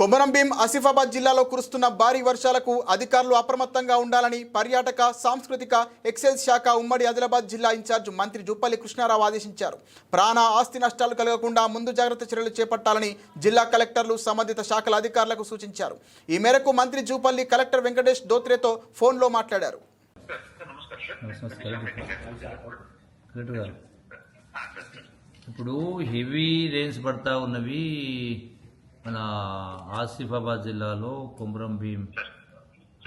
కొమరం భీం ఆసిఫాబాద్ జిల్లాలో కురుస్తున్న భారీ వర్షాలకు అధికారులు అప్రమత్తంగా ఉండాలని పర్యాటక సాంస్కృతిక ఎక్సైజ్ శాఖ ఉమ్మడి ఆదిలాబాద్ జిల్లా ఇన్ఛార్జ్ మంత్రి జూపల్లి కృష్ణారావు ఆదేశించారు. ప్రాణ ఆస్తి నష్టాలు కలగకుండా ముందు జాగ్రత్త చర్యలు చేపట్టాలని జిల్లా కలెక్టర్లు సంబంధిత శాఖల అధికారులకు సూచించారు. ఈ మేరకు మంత్రి జూపల్లి కలెక్టర్ వెంకటేష్ దోత్రేతో ఫోన్లో మాట్లాడారు. ఇప్పుడు హెవీ రెయిన్స్ పడతా ఉన్నవి మన ఆసిఫాబాద్ జిల్లాలో కొమరం భీం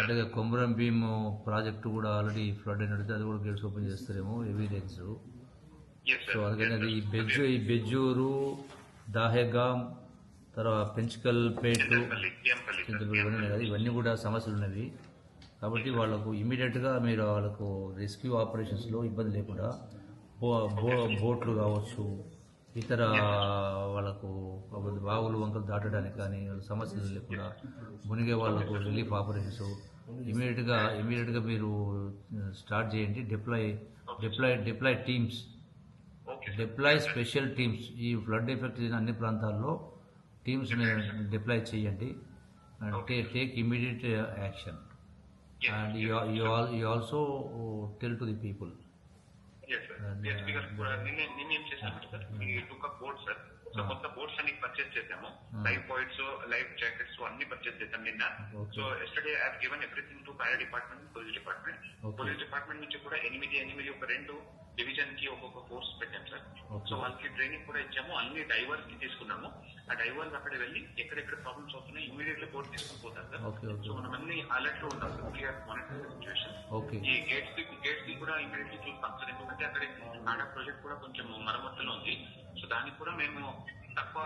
అంటే కొమరం భీం ప్రాజెక్టు కూడా ఆల్రెడీ ఫ్లడ్ అయినట్టు అది కూడా గేట్స్ ఓపెన్ చేస్తారేమో హెవీ రెయిన్స్ సో అందుకని అది ఈ బెజ్జు ఈ బెజ్జూరు దాహెగాం తర్వాత పెంచుకల్ పేటు ఇవన్నీ కూడా సమస్యలు ఉన్నవి. కాబట్టి వాళ్ళకు ఇమీడియట్గా మీరు వాళ్ళకు రెస్క్యూ ఆపరేషన్స్లో ఇబ్బంది లేకుండా బో బోట్లు కావచ్చు ఇతర వాళ్ళకు బావులు వంకలు దాటడానికి కానీ సమస్యలు లేకుండా మునిగే వాళ్ళకు రిలీఫ్ ఆపరేషన్స్ ఇమీడియట్గా ఇమీడియట్గా మీరు స్టార్ట్ చేయండి. Deploy deploy deploy teams deploy special teams ఈ ఫ్లడ్ ఎఫెక్ట్ అయిన అన్ని ప్రాంతాల్లో టీమ్స్ డిప్లాయ్ చేయండి. Take immediate action and you also tell to the people చేశామంటే సార్ ఈ టుక్ బోట్ సార్ సో కొత్త బోట్స్ అన్ని పర్చేస్ చేసాము లైఫ్ బాయిడ్స్ లైఫ్ జాకెట్స్ అన్ని పర్చేస్ చేసాం నిన్న Okay. So yesterday I given everything to fire department police department Okay. Police department నుంచి కూడా ఎనిమిది ఎనిమిది ఒక రెండు డివిజన్ కి ఒక్కొక్క ఫోర్స్ పెట్టాం సార్ Okay. సో వాళ్ళకి ట్రైనింగ్ కూడా ఇచ్చాము అన్ని డైవర్స్ కి తీసుకున్నాము ఆ డైవర్స్ అక్కడ వెళ్ళి ఎక్కడెక్కడ ప్రాబ్లమ్స్ అవుతున్నాయి ఇమీడియట్లీ బోట్ తీసుకుని పోతారు సార్ Okay, okay. సో మనం అన్ని అలర్ట్ లో ఉన్నాం sir clear monitor situation okay ఈ గేట్స్ కి గేట్స్ కి కూడా ఇమీడియట్లీ చూస్తాం సార్ ఎందుకంటే అక్కడ నాడా ప్రాజెక్ట్ కూడా కొంచెం మరమ్మతులో ఉంది సో దానికి కూడా మేము తక్కువ